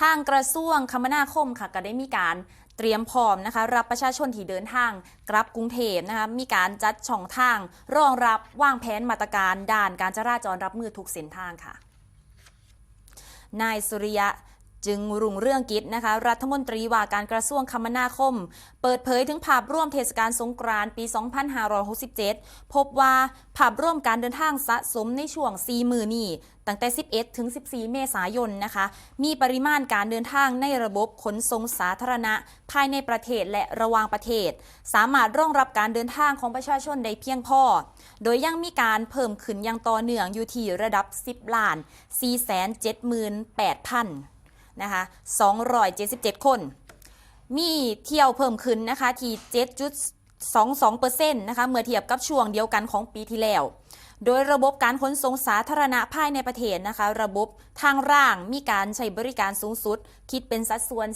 ทางกระทรวงคมนาคมค่ะก็ได้มีการเตรียมพร้อมนะคะรับประชาชนที่เดินทางกลับกรุงเทพนะคะมีการจัดช่องทาง รองรับวางแผนมาตรการด่านการจราจรรับมือทุกเส้นทางค่ะ นายสุริยะ จึงรุ่งเรื่องกิจนะคะ รัฐมนตรีว่าการกระทรวงคมนาคม เปิดเผยถึงภาพร่วมเทศกาลสงกรานต์ปี 2567 พบว่าภาพร่วมการเดินทางสะสมในช่วง 4 มือนี้ตั้งแต่ 11 ถึง 14 เมษายนนะคะ มีปริมาณการเดินทางในระบบขนส่งสาธารณะ ภายในประเทศและระหว่างประเทศ สามารถรองรับการเดินทางของประชาชนได้เพียงพอ โดยยังมีการเพิ่มขึ้นอย่างต่อเนื่องอยู่ที่ระดับ 10 ล้าน 478,000 นะคะ277 คน มีเที่ยวเพิ่มขึ้นนะคะที่ 22%นะคะเมื่อเทียบกับช่วงเดียวกันของปีที่แล้ว โดยระบบการขนส่งสาธารณะภายในประเทศนะคะ ระบบทางร่างมีการใช้บริการสูงสุด คิดเป็นสัดส่วน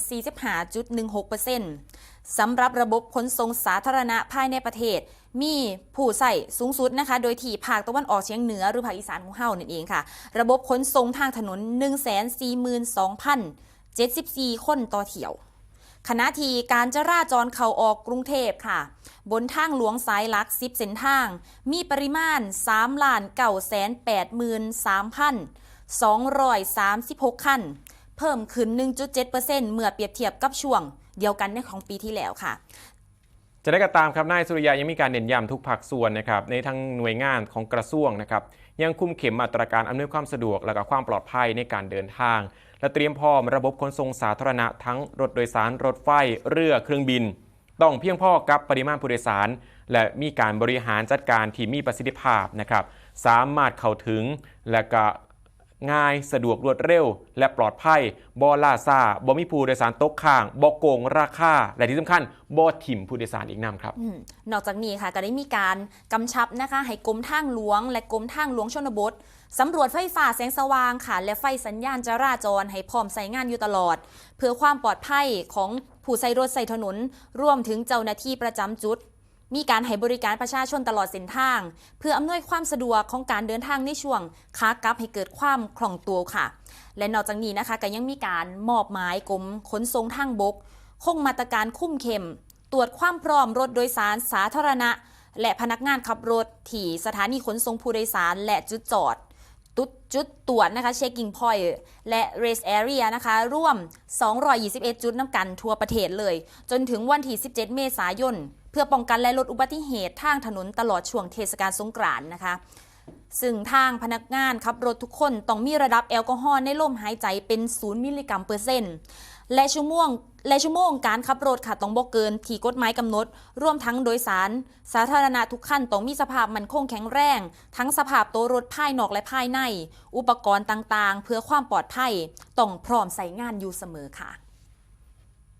45.16%สำหรับระบบขนส่งสาธารณะภายในประเทศ มีผู้ใส่สูงสุดนะคะ โดยที่ภาคตะวันออกเฉียงเหนือหรือภาคอีสานของเฮานั่นเองค่ะ ระบบขนส่งทางถนน 142,074 คนต่อเที่ยว ขณะทีการจราจรเข้าออกกรุงเทพค่ะ บนทางหลวงสายหลัก10เส้นทาง มีปริมาณ3ล้าน9แสน83,236คันเพิ่มขึ้น 1.7%เมื่อเปรียบเทียบกับช่วง เดียวกันในของปีที่แล้วค่ะจะได้กระตามครับนายสุริยายังมีการเน้นย้ำทุกภาคส่วนนะครับในทั้งหน่วยงานของกระทรวงนะครับยังคุมเข็มมาตรการอำนวยความสะดวกและก็ความปลอดภัยในการเดินทาง และเตรียมพร้อมระบบขนส่งสาธารณะทั้งรถโดยสารรถไฟเรือเครื่องบิน ต้องเพียงพอกับปริมาณผู้โดยสาร และมีการบริหารจัดการที่มีประสิทธิภาพนะครับสามารถเข้าถึงและก็ ง่าย สะดวกรวดเร็ว และปลอดภัยบอล่าซาบอมีผู้โดยสารตกข้างบอโกงราคาและที่สำคัญบอถิ่มผู้โดยสารอีกนำครับอนอกจากนี้ค่ะก็ได้มีการกำชับนะคะให้กรมทางหลวง และกรมทางหลวงชนบทสำรวจไฟฟ้าแสงสว่างค่ะ และไฟสัญญาณจราจรให้พร้อมใช้งานอยู่ตลอด เพื่อความปลอดภัยของผู้ใช้รถใช้ถนน รวมถึงเจ้าหน้าที่ประจำจุด มีการให้บริการประชาชนตลอดเส้นทาง เพื่ออำนวยความสะดวกของการเดินทางในช่วงขากลับให้เกิดความคล่องตัวค่ะ และนอกจากนี้นะคะก็ยังมีการมอบหมายกรมขนส่งทางบก คงมาตรการคุ้มเข้ม ตรวจความพร้อมรถโดยสารสาธารณะ และพนักงานขับรถที่สถานีขนส่งผู้โดยสารและจุดจอดตุดจุดตรวจนะคะเช็คกิ้งพอยต์และ race area นะคะร่วม 221 จุดน้ำกันทั่วประเทศเลย จนถึงวันที่ 17 เมษายน พื่อป้องกันและลดอุบัติเหตุทางถนนตลอดช่วงเทศกาลสงกรานต์นะคะซึ่งทางพนักงานขับรถทุกคนต้องมีระดับแอลกอฮอล์ในลมหายใจเป็น0มิลลิกรัมเปอร์เซ็นต์และชั่วโมงและชั่วโมงการขับรถค่ะต้องบ่เกินที่กฎหมายกำหนดรวมทั้งโดยสาร สาธารณะทุกขั้นต้องมีสภาพมันคงแข็งแรง ทั้งสภาพตัวรถภายนอกและภายใน อุปกรณ์ต่างๆ เพื่อความปลอดภัยต้องพร้อมใส่งานอยู่เสมอค่ะ